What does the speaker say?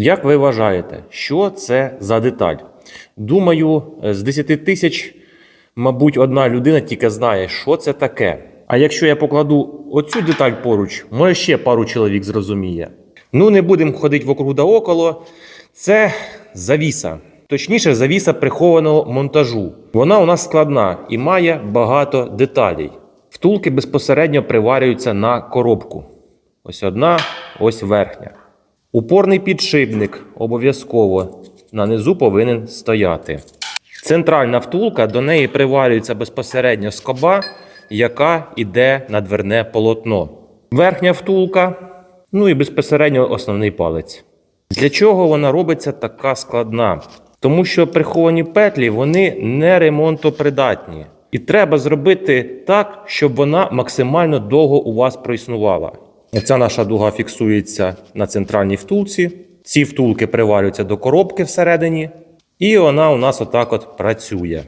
Як ви вважаєте, що це за деталь? Думаю, з 10 тисяч, мабуть, одна людина тільки знає, що це таке. А якщо я покладу оцю деталь поруч, може ще пару чоловік зрозуміє. Ну, не будемо ходити вокруг да около. Це завіса. Точніше, завіса прихованого монтажу. Вона у нас складна і має багато деталей. Втулки безпосередньо приварюються на коробку. Ось одна, ось верхня. Упорний підшипник обов'язково на низу повинен стояти. Центральна втулка до неї приварюється безпосередньо скоба, яка йде на дверне полотно. Верхня втулка, ну і безпосередньо основний палець. Для чого вона робиться така складна? Тому що приховані петлі вони не ремонтопридатні. І треба зробити так, щоб вона максимально довго у вас проіснувала. Ця наша дуга фіксується на центральній втулці. Ці втулки приварюються до коробки всередині, і вона у нас отак от працює.